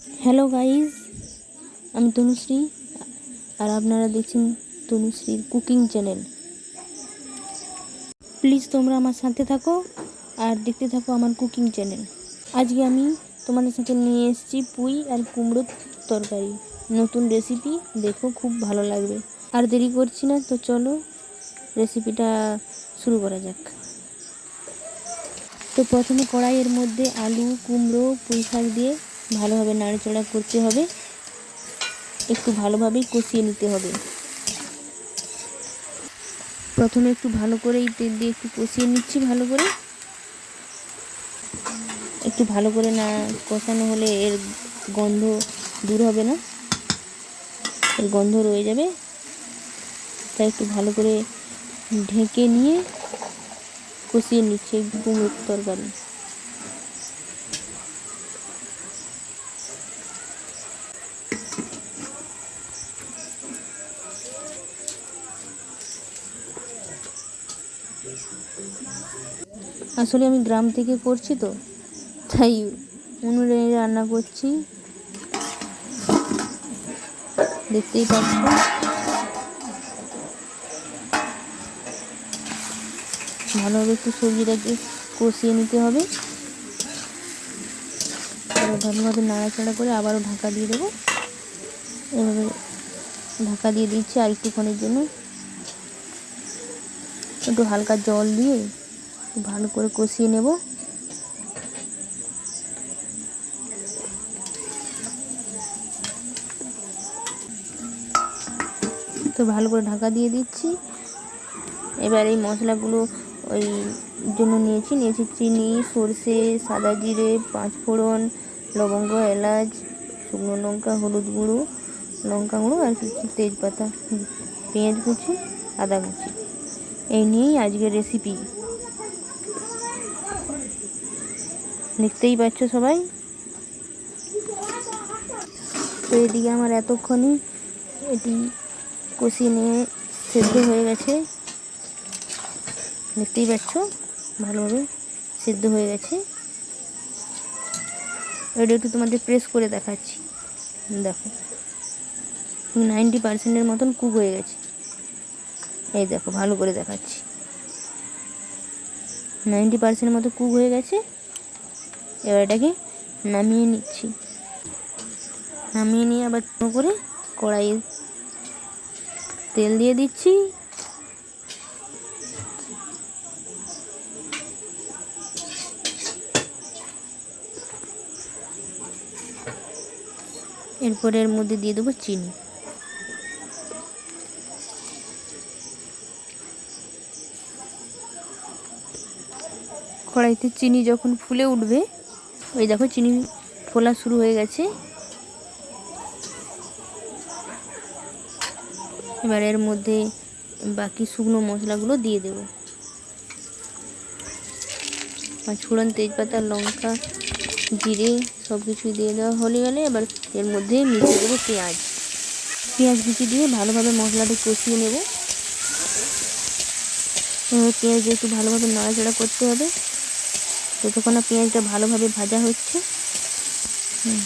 Hello guys আমি তনুশ্রী, আর আপনারা দেখছেন তনুশ্রীর কুকিং চ্যানেল। প্লিজ তোমরা আমার সাথে থাকো আর দেখতে থাকো আমার কুকিং চ্যানেল। আজকে আমি তোমাদের সাথে নিয়ে এসেছি পুঁই আর কুমড়োর তরকারি। নতুন রেসিপি দেখো খুব ভালো লাগবে। আর দেরি করছি না, তো চলো রেসিপিটা শুরু করা যাক। তো প্রথমে কড়াইয়ের মধ্যে আলু, কুমড়ো পুঁই শাক দিয়ে ভালোভাবে নাড়াচড়া করতে হবে। একটু ভালোভাবেই কষিয়ে নিতে হবে। প্রথমে একটু ভালো করে এই তেল দিয়ে একটু কষিয়ে নিচ্ছি ভালো করে। একটু ভালো করে না কষানো হলে এর গন্ধ দূর হবে না। এর গন্ধ রয়ে যাবে। তাই একটু ভালো করে ঢেকে নিয়ে কষিয়ে নিচ্ছে কুমড়োর তরকারি। আসলে আমি গ্রাম থেকে করছি তো, তাই উনুনে রান্না করছি। দেখতেই পাচ্ছ। ভালোভাবে একটু সবজিটাকে কষিয়ে নিতে হবে। ভালোভাবে নাড়াচাড়া করে আবারও ঢাকা দিয়ে দেবো। এভাবে ঢাকা দিয়ে দিচ্ছি আর একটুক্ষণের জন্য। একটু হালকা জল দিয়ে ভালো করে কষিয়ে নেব। তো ভালো করে ঢাকা দিয়ে দিচ্ছি। এবার এই মশলাগুলো ওই জন্য নিয়েছি। নিয়েছি চিনি, সর্ষে, সাদা জিরে, পাঁচফোড়ন, লবঙ্গ, এলাচ, শুকনো লঙ্কা, হলুদ গুঁড়ো, লঙ্কা গুঁড়ো আর কিছু তেজপাতা, পেঁয়াজ কুচি, আদা কুচি। এই নিয়েই আজকের রেসিপি দেখতেই পাচ্ছ সবাই? তো এদিকে আমার এতক্ষণে এটি কষিয়ে নিয়ে সেদ্ধ হয়ে গেছে। দেখতেই পাচ্ছ, ভালোভাবে সেদ্ধ হয়ে গেছে। এটা একটু তোমাদের প্রেস করে দেখাচ্ছি। দেখো নাইনটি পার্সেন্টের মতন কুক হয়ে গেছে। এই দেখো, ভালো করে দেখাচ্ছি। নাইনটি পার্সেন্টের মতো কুক হয়ে গেছে। এবার এটাকে নামিয়ে নিচ্ছি। নামিয়ে নিয়ে আবার করে কড়াইয়ে তেল দিয়ে দিচ্ছি। এরপর এর মধ্যে দিয়ে দেবো চিনি। কড়াইতে চিনি যখন ফুলে উঠবে ওই দেখো চিনি ফোলা শুরু হয়ে গেছে। এবার এর মধ্যে বাকি শুকনো মশলাগুলো দিয়ে দেব। পাঁচফোড়ন তেজপাতা, লঙ্কা, জিরে সব কিছু দিয়ে দেওয়া হলে গেলে এবার এর মধ্যে মিশিয়ে দেবো পেঁয়াজ। পেঁয়াজ কুচি দিয়ে ভালোভাবে মশলাটা কষিয়ে নেব। পেঁয়াজ একটু ভালোভাবে নাড়াচাড়া করতে হবে। যতক্ষণ না পেঁয়াজটা ভালোভাবে ভাজা হচ্ছে। হুম।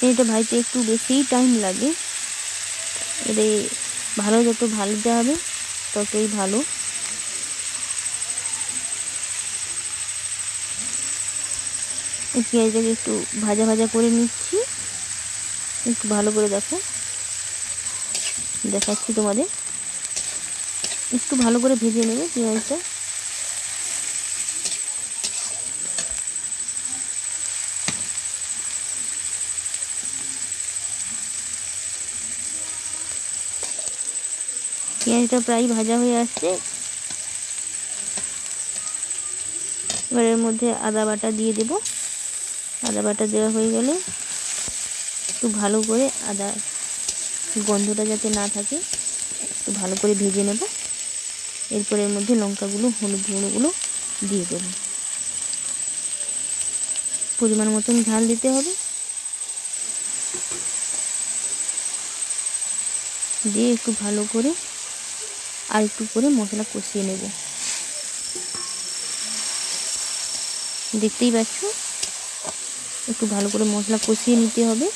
পেঁয়াজটা ভাজতে একটু বেশিই টাইম লাগে। এতে ভালো যত ভাজতে হবে, ততই ভালো। পেঁয়াজটাকে একটু ভাজা ভাজা করে নিচ্ছি। একটু ভালো করে দেখো। দেখাচ্ছি তোমাদের। একটু ভালো করে ভেজে নেবে পেঁয়াজটা। পেঁয়াজটা প্রায় ভাজা হয়ে আসছে। এবার এর মধ্যে আদা বাটা দিয়ে দেব। আদা বাটা দেওয়া হয়ে গেলে একটু ভালো করে আদা গন্ধটা যাতে না থাকে, একটু ভালো করে ভেজে নেব। এরপর এর মধ্যে লঙ্কাগুলো, হলুদ গুঁড়োগুলো দিয়ে দেব। পরিমাণ মতন ঝাল দিতে হবে। দিয়ে একটু ভালো করে আর একটু করে মশলা কষিয়ে নেব। দেখতেই পাচ্ছ? একটু ভালো করে মশলা কষিয়ে নিতে হবে।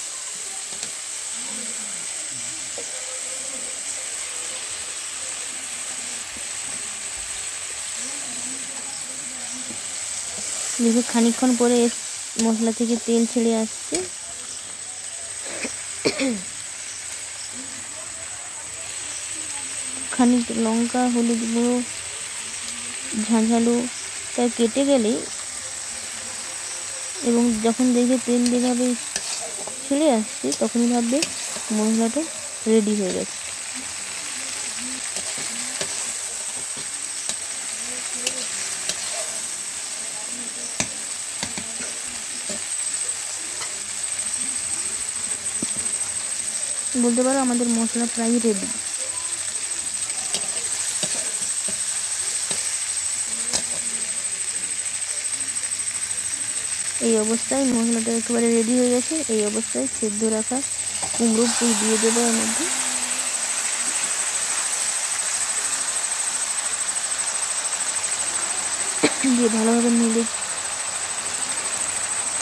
দেখো খানিকক্ষণ পরে মশলা থেকে তেল ছেড়ে আসছে। খানিক লঙ্কা, হলুদ গুঁড়ো, ঝাঁঝালো তা কেটে গেলেই এবং যখন দেখবে তেল যেভাবে ছেড়ে আসছে, তখনই ভাববে মশলাটা রেডি হয়ে গেছে। বলতে পারো আমাদের মশলা প্রায় রেডি এই অবস্থায় মশলাটা একেবারে রেডি হয়ে গেছে। এই অবস্থায় সেদ্ধ রাখা কুমড়ো ফুল দিয়ে দেবো এর মধ্যে। দিয়ে ভালোভাবে নেড়ে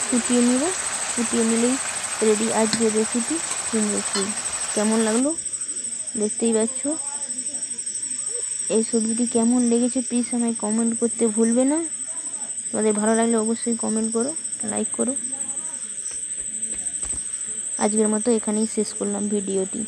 ফুটিয়ে নিব। ফুটিয়ে নিলেই রেডি আজকের রেসিপি কুমড়ো ফুল কেমন লাগল? দেখতেই পাচ্ছ। এই সবজিটি কেমন লেগেছে প্লিজ আমায় কমেন্ট করতে ভুলবে না। তোমাদের ভালো লাগলে অবশ্যই কমেন্ট করো। লাইক করো। আজকের মতো এখানেই শেষ করলাম ভিডিওটি।